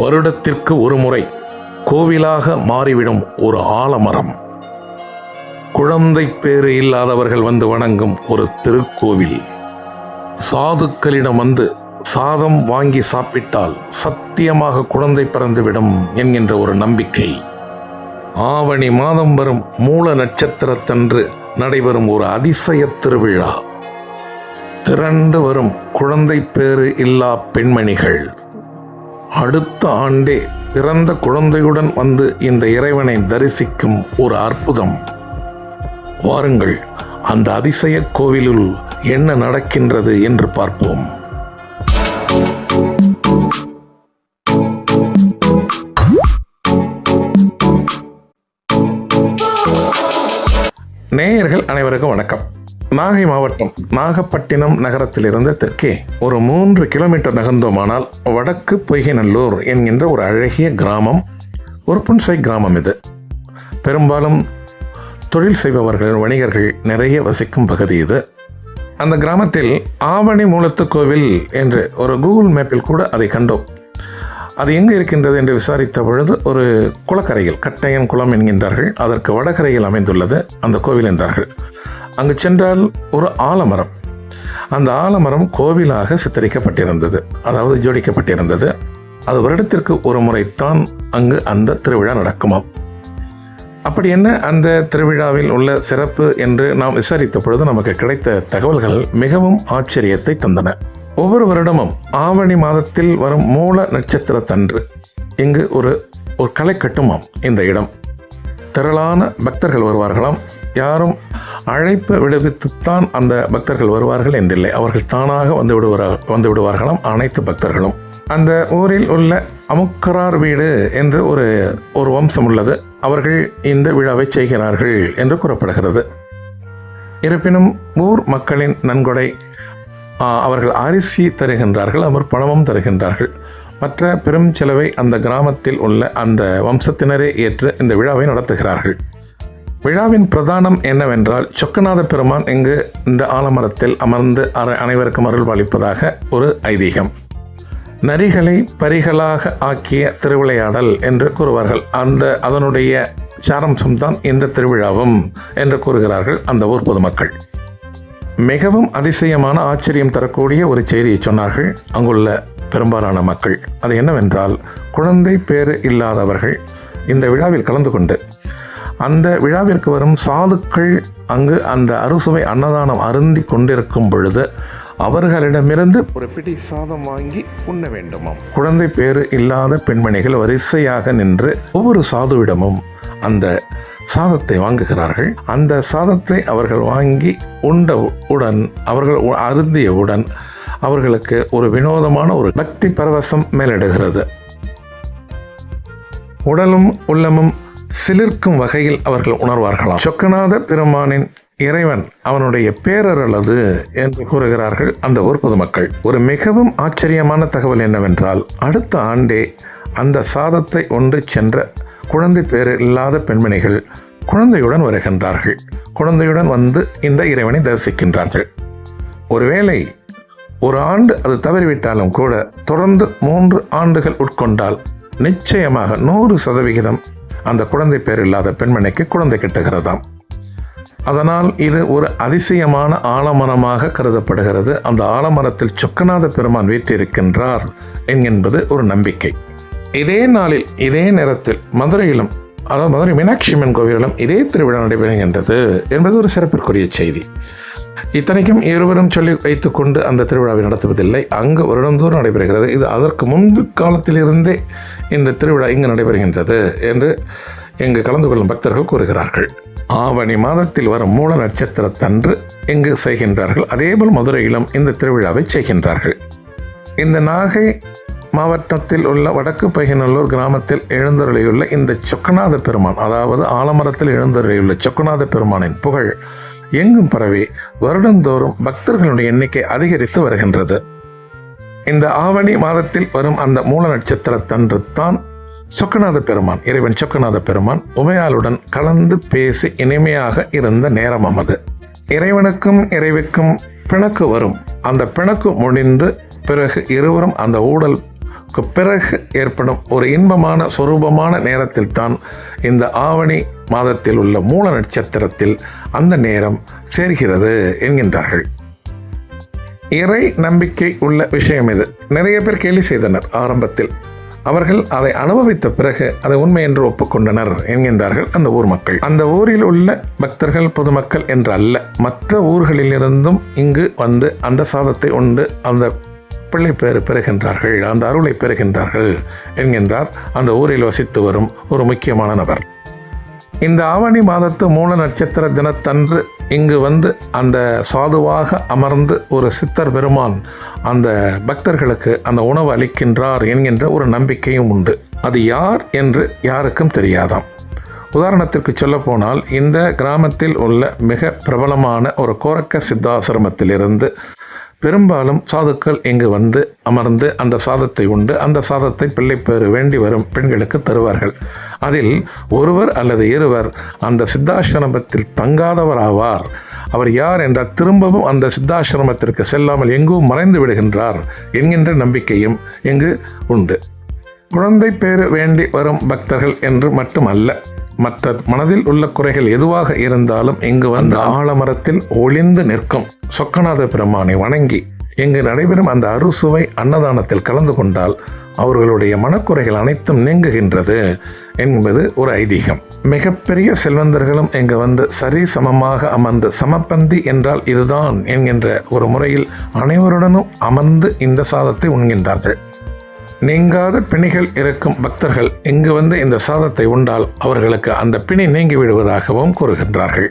வருடத்திற்கு ஒரு முறை கோவிலாக மாறிவிடும் ஒரு ஆலமரம். குழந்தை பேறு இல்லாதவர்கள் வந்து வணங்கும் ஒரு திருக்கோவில். சாதுக்களிடம் வந்து சாதம் வாங்கி சாப்பிட்டால் சத்தியமாக குழந்தை பிறந்துவிடும் என்கின்ற ஒரு நம்பிக்கை. ஆவணி மாதம் வரும் மூல நட்சத்திரத்தன்று நடைபெறும் ஒரு அதிசய திருவிழா. திரண்டு வரும் குழந்தை பேறு இல்லா பெண்மணிகள். அடுத்த ஆண்டே பிறந்த குழந்தையுடன் வந்து இந்த இறைவனை தரிசிக்கும் ஒரு அற்புதம். வாருங்கள் அந்த அதிசய கோவிலுள் என்ன நடக்கின்றது என்று பார்ப்போம். நேயர்கள் அனைவருக்கும் வணக்கம். நாகை மாவட்டம் நாகப்பட்டினம் நகரத்திலிருந்து தெற்கே ஒரு மூன்று கிலோமீட்டர் நகர்ந்தோமானால் வடக்கு பொய்கைநல்லூர் என்கின்ற ஒரு அழகிய கிராமம் ஒரு புன்சை கிராமம் இது. பெரும்பாலும் தொழில் செய்பவர்கள் வணிகர்கள் நிறைய வசிக்கும் பகுதி இது. அந்த கிராமத்தில் ஆவணி மூலத்து கோவில் என்று ஒரு கூகுள் மேப்பில் கூட அதை கண்டோம். அது எங்கே இருக்கின்றது என்று விசாரித்த பொழுது ஒரு குளக்கரையில் கட்டையன் குளம் என்கின்றார்கள். அதற்கு வடகரையில் அமைந்துள்ளது அந்த கோவில் என்றார்கள். அங்கு சென்றால் ஒரு ஆலமரம். அந்த ஆலமரம் கோவிலாக சித்தரிக்கப்பட்டிருந்தது. அதாவது ஜோடிக்கப்பட்டிருந்தது. அது வருடத்திற்கு ஒரு முறைத்தான் அங்கு அந்த திருவிழா நடக்குமாம். அப்படி என்ன அந்த திருவிழாவில் உள்ள சிறப்பு என்று நாம் விசாரித்த பொழுது நமக்கு கிடைத்த தகவல்கள் மிகவும் ஆச்சரியத்தை தந்தன. ஒவ்வொரு வருடமும் ஆவணி மாதத்தில் வரும் மூல நட்சத்திரத்தன்று இங்கு ஒரு ஒரு கலை கட்டுமாம் இந்த இடம். திரளான பக்தர்கள் வருவார்களாம். யாரும் அழைப்பு விடுவித்துத்தான் அந்த பக்தர்கள் வருவார்கள் என்றில்லை. அவர்கள் தானாக வந்து விடுவார் வந்து விடுவார்களாம் அனைத்து பக்தர்களும். அந்த ஊரில் உள்ள அமுக்கரார் வீடு என்று ஒரு ஒரு வம்சம் உள்ளது. அவர்கள் இந்த விழாவை செய்கிறார்கள் என்று கூறப்படுகிறது. இருப்பினும் ஊர் மக்களின் நன்கொடை அவர்கள் அரிசி தருகின்றார்கள் அவர் பணமும் தருகின்றார்கள். மற்ற பெரும் செலவை அந்த கிராமத்தில் உள்ள அந்த வம்சத்தினரே ஏற்று இந்த விழாவை நடத்துகிறார்கள். விழாவின் பிரதானம் என்னவென்றால் சொக்கநாத பெருமான் இங்கு இந்த ஆலமரத்தில் அமர்ந்து அனைவருக்கும் அருள்பாலிப்பதாக ஒரு ஐதீகம். நரிகளை பரிகளாக ஆக்கிய திருவிளையாடல் என்று கூறுவார்கள். அந்த அதனுடைய சாரம்சம்தான் இந்த திருவிழாவும் என்று கூறுகிறார்கள் அந்த ஊர் பொதுமக்கள். மிகவும் அதிசயமான ஆச்சரியம் தரக்கூடிய ஒரு செய்தியை சொன்னார்கள் அங்குள்ள பெரும்பாலான மக்கள். அது என்னவென்றால் குழந்தை பேறு இல்லாதவர்கள் இந்த விழாவில் கலந்து கொண்டு அந்த விழாவிற்கு வரும் சாதுக்கள் அங்கு அந்த அறுசுவை அன்னதானம் அருந்தி கொண்டிருக்கும் பொழுது அவர்களிடமிருந்து ஒரு பிடி சாதம் வாங்கி உண்ண வேண்டுமாம். குழந்தை பேறு இல்லாத பெண்மணிகள் வரிசையாக நின்று ஒவ்வொரு சாதுவிடமும் அந்த சாதத்தை வாங்குகிறார்கள். அந்த சாதத்தை அவர்கள் வாங்கி உண்ட உடன் அவர்கள் அருந்தியவுடன் அவர்களுக்கு ஒரு வினோதமான ஒரு பக்தி பரவசம் மேலிடுகிறது. உடலும் உள்ளமும் சிலிர்க்கும் வகையில் அவர்கள் உணர்வார்களாம். சொக்கநாத பெருமானின் இறைவன் அவனுடைய பேரரளது என்று கூறுகிறார்கள் அந்த ஊர் பொதுமக்கள். ஒரு மிகவும் ஆச்சரியமான தகவல் என்னவென்றால் அடுத்த ஆண்டே அந்த சாதத்தை ஒன்று சென்ற குழந்தை பேறு இல்லாத பெண்மணிகள் குழந்தையுடன் வருகின்றார்கள். குழந்தையுடன் வந்து இந்த இறைவனை தரிசிக்கின்றார்கள். ஒருவேளை ஒரு ஆண்டு அது தவறிவிட்டாலும் கூட தொடர்ந்து மூன்று ஆண்டுகள் உட்கொண்டால் நிச்சயமாக நூறு சதவிகிதம் அந்த குழந்தை பேர் இல்லாத பெண்மணிக்கு குழந்தை கிட்டுகிறதாம். அதனால் இது ஒரு அதிசயமான ஆலமரமாக கருதப்படுகிறது. அந்த ஆலமரத்தில் சொக்கநாத பெருமான் வீற்றிருக்கின்றார் என்கின்றது ஒரு நம்பிக்கை. இதே நாளில் இதே நேரத்தில் மதுரையிலும் அதாவது மதுரை மீனாட்சி அம்மன் கோவிலிலும் இதே திருவிழா நடைபெறுகின்றது என்பது ஒரு சிறப்பிற்குரிய செய்தி. இத்தனைக்கும் இருவரும் சொல்லி வைத்துக்கொண்டு அந்த திருவிழாவை நடத்துவதில்லை. அங்கு வருடந்தோறும் நடைபெறுகிறது. இது அதற்கு முன்பு காலத்திலிருந்தே இந்த திருவிழா இங்கு நடைபெறுகின்றது என்று இங்கு கலந்து கொள்ளும் பக்தர்கள் கூறுகிறார்கள். ஆவணி மாதத்தில் வரும் மூல நட்சத்திரத்தன்று இங்கு செய்கின்றார்கள். அதேபோல் மதுரையிலும் இந்த திருவிழாவை செய்கின்றார்கள். இந்த நாகை மாவட்டத்தில் உள்ள வடக்கு பையநல்லூர் கிராமத்தில் எழுந்தருளியுள்ள இந்த சொக்கநாத பெருமான் அதாவது ஆலமரத்தில் எழுந்தருளியுள்ள சொக்கநாத பெருமானின் புகழ் எங்கும் பரவி வருடந்தோறும் பக்தர்களுடைய எண்ணிக்கை அதிகரித்து வருகின்றது. இந்த ஆவணி மாதத்தில் வரும் அந்த மூல நட்சத்திரத்தன்று தான் சொக்கநாத பெருமான் இறைவன் சொக்கநாத பெருமான் உமையாளுடன் கலந்து பேசி இனிமையாக இருந்த நேரம் அமது. இறைவனுக்கும் இறைவிக்கும் பிணக்கு வரும். அந்த பிணக்கு முடிந்து பிறகு இருவரும் அந்த ஊடல் பிறகு ஏற்படும் ஒரு இன்பமான சொரூபமான நேரத்தில் தான் இந்த ஆவணி மாதத்தில் உள்ள மூல நட்சத்திரத்தில் அந்த நேரம் சேர்கிறது என்கின்றார்கள். இறை நம்பிக்கை உள்ள விஷயம் இது. நிறைய பேர் கேலி செய்தனர் ஆரம்பத்தில். அவர்கள் அதை அனுபவித்த பிறகு அதை உண்மை என்று ஒப்புக்கொண்டனர் என்கின்றார்கள் அந்த ஊர் மக்கள். அந்த ஊரில் உள்ள பக்தர்கள் பொதுமக்கள் என்று அல்ல மற்ற ஊர்களிலிருந்தும் இங்கு வந்து அந்த சாதத்தை உண்டு அந்த பிள்ளை பேறு பெறுகின்றார்கள் அந்த அருளை பெறுகின்றார்கள் என்கின்றார். அந்த ஊரில் வசித்து வரும் ஒரு முக்கியமான நபர். இந்த ஆவணி மாதத்து மூல நட்சத்திர தினத்தன்று இங்கு வந்து அந்த சாதுவாக அமர்ந்து ஒரு சித்தர் பெருமான் அந்த பக்தர்களுக்கு அந்த உணவு அளிக்கின்றார் என்கின்ற ஒரு நம்பிக்கையும் உண்டு. அது யார் என்று யாருக்கும் தெரியாதாம். உதாரணத்திற்கு சொல்லப்போனால் இந்த கிராமத்தில் உள்ள மிக பிரபலமான ஒரு கோரக்க சித்தாசிரமத்திலிருந்து பெரும்பாலும் சாதுக்கள் இங்கு வந்து அமர்ந்து அந்த சாதத்தை உண்டு. அந்த சாதத்தை பிள்ளைப்பேறு வேண்டி வரும் பெண்களுக்கு தருவார்கள். அதில் ஒருவர் அல்லது இருவர் அந்த சித்தாசிரமத்தில் தங்காதவராவார். அவர் யார் என்றால் திரும்பவும் அந்த சித்தாசிரமத்திற்கு செல்லாமல் எங்கும் மறைந்து விடுகின்றார் என்கின்ற நம்பிக்கையும் இங்கு உண்டு. குழந்தை பேறு வேண்டி வரும் பக்தர்கள் என்று மட்டுமல்ல மற்ற மனதில் உள்ள குறைகள் எதுவாக இருந்தாலும் இங்கு வந்த ஆலமரத்தில் ஒளிந்து நிற்கும். சொக்கநாத பெருமானை வணங்கி இங்கு நடைபெறும் அந்த அறுசுவை அன்னதானத்தில் கலந்து கொண்டால் அவர்களுடைய மனக்குறைகள் அனைத்தும் நீங்குகின்றது என்பது ஒரு ஐதீகம். மிகப்பெரிய செல்வந்தர்களும் இங்கு வந்து சரி சமமாக அமர்ந்து சமப்பந்தி என்றால் இதுதான் என்கின்ற ஒரு முறையில் அனைவருடனும் அமர்ந்து இந்த சாதத்தை உண்கின்றார்கள். நீங்காத பிணிகள் இருக்கும் பக்தர்கள் இங்கு வந்து இந்த சாதத்தை உண்டால் அவர்களுக்கு அந்த பிணி நீங்கிவிடுவதாகவும் கூறுகின்றார்கள்.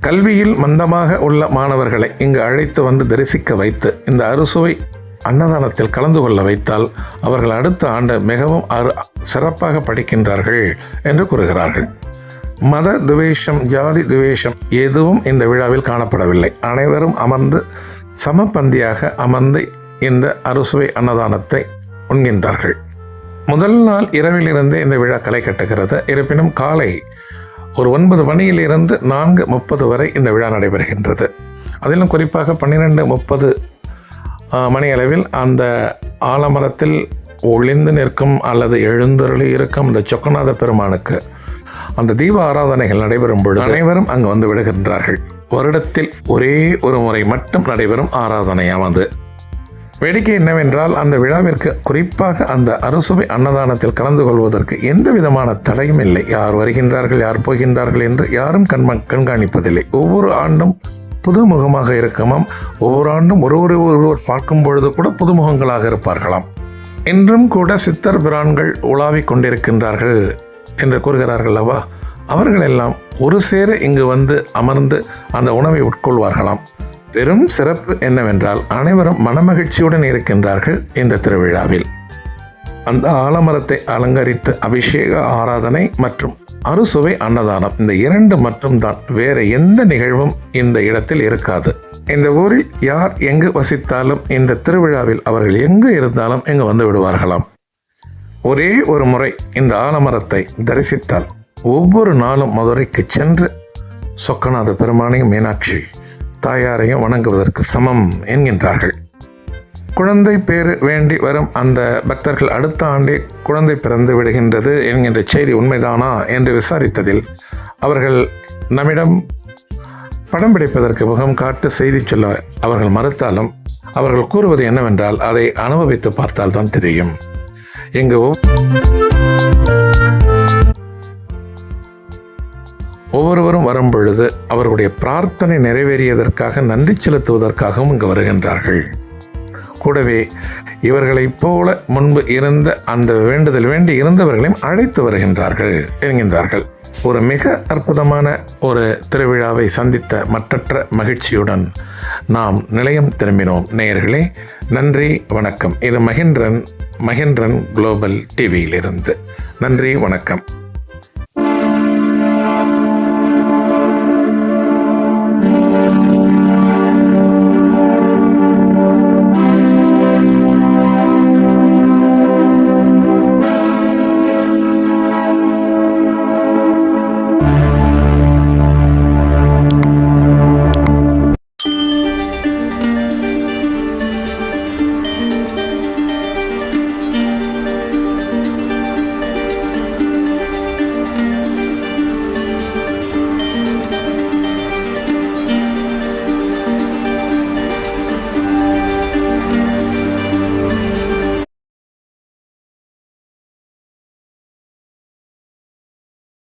கல்வியில் மந்தமாக உள்ள மாணவர்களை இங்கு அழைத்து வந்து தரிசிக்க வைத்து இந்த அறுசுவை அன்னதானத்தில் கலந்து கொள்ள வைத்தால் அவர்கள் அடுத்த ஆண்டு மிகவும் அரு சிறப்பாக படிக்கின்றார்கள் என்று கூறுகிறார்கள். மத துவேஷம் ஜாதி துவேஷம் எதுவும் இந்த விழாவில் காணப்படவில்லை. அனைவரும் அமர்ந்து சமபந்தியாக அமர்ந்து இந்த அறுசுவை அன்னதானத்தை உண்கின்றார்கள். முதல் நாள் இரவிலிருந்தே இந்த விழா களை கட்டுகிறது. இருப்பினும் காலை ஒரு ஒன்பது மணியிலிருந்து நான்கு முப்பது வரை இந்த விழா நடைபெறுகின்றது. அதிலும் குறிப்பாக பன்னிரெண்டு முப்பது மணி அளவில் அந்த ஆலமரத்தில் ஒளிந்து நிற்கும் அல்லது எழுந்தருளி இருக்கும் இந்த சொக்கநாத பெருமானுக்கு அந்த தீப ஆராதனைகள் நடைபெறும் பொழுது அனைவரும் அங்கு வந்து விடுகின்றார்கள். வருடத்தில் ஒரே ஒரு முறை மட்டும் நடைபெறும் ஆராதனையாவது. வேடிக்கை என்னவென்றால் அந்த விழாவிற்கு குறிப்பாக அந்த அறுசுவை அன்னதானத்தில் கலந்து கொள்வதற்கு எந்த விதமான தடையும் இல்லை. யார் வருகின்றார்கள் யார் போகின்றார்கள் என்று யாரும் கண்ம கண்காணிப்பதில்லை. ஒவ்வொரு ஆண்டும் புதுமுகமாக இருக்கமாம். ஒவ்வொரு ஆண்டும் ஒருவரை ஒருவர் பார்க்கும் பொழுது கூட புதுமுகங்களாக இருப்பார்களாம். இன்றும் கூட சித்தர் பிரான்கள் உலாவிக் கொண்டிருக்கின்றார்கள் என்று கூறுகிறார்கள் அல்லவா? அவர்கள் எல்லாம் ஒரு சேர இங்கு வந்து அமர்ந்து அந்த உணவை உட்கொள்வார்களாம். பெரும் சிறப்பு என்னவென்றால் அனைவரும் மனமகிழ்ச்சியுடன் இருக்கின்றார்கள் இந்த திருவிழாவில். அந்த ஆலமரத்தை அலங்கரித்து அபிஷேக ஆராதனை மற்றும் அறுசுவை அன்னதானம் இந்த இரண்டு மட்டும் தான். வேற எந்த நிகழ்வும் இந்த இடத்தில் இருக்காது. இந்த ஊரில் யார் எங்கு வசித்தாலும் இந்த திருவிழாவில் அவர்கள் எங்கு இருந்தாலும் இங்கு வந்து விடுவார்களாம். ஒரே ஒரு முறை இந்த ஆலமரத்தை தரிசித்தால் ஒவ்வொரு நாளும் மதுரைக்கு சென்று சொக்கநாத பெருமானையும் மீனாட்சி தாயாரையும் வணங்குவதற்கு சமம் என்கின்றார்கள். குழந்தை பேர் வேண்டி வரும் அந்த பக்தர்கள் அடுத்த ஆண்டே குழந்தை பிறந்து விடுகின்றது என்கின்ற செய்தி உண்மைதானா என்று விசாரித்ததில் அவர்கள் நம்மிடம் படம் பிடிப்பதற்கு முகம் காட்டு செய்தி சொல்ல அவர்கள் மறுத்தாலும் அவர்கள் கூறுவது என்னவென்றால் அதை அனுபவித்து பார்த்தால் தான் தெரியும் இங்கு ஒவ்வொருவரும் வரும் பொழுது அவர்களுடைய பிரார்த்தனை நிறைவேறியதற்காக நன்றி செலுத்துவதற்காகவும் இங்கு வருகின்றார்கள். கூடவே இவர்களைப் போல முன்பு இருந்த அந்த வேண்டுதல் வேண்டி இருந்தவர்களையும் அழைத்து வருகின்றார்கள் என்கின்றார்கள். ஒரு மிக அற்புதமான ஒரு திருவிழாவை சந்தித்த மற்றற்ற மகிழ்ச்சியுடன் நாம் நிலையம் திரும்பினோம். நேயர்களே நன்றி வணக்கம். இது மகேந்திரன் மகேந்திரன் குளோபல் டிவியிலிருந்து. நன்றி வணக்கம்.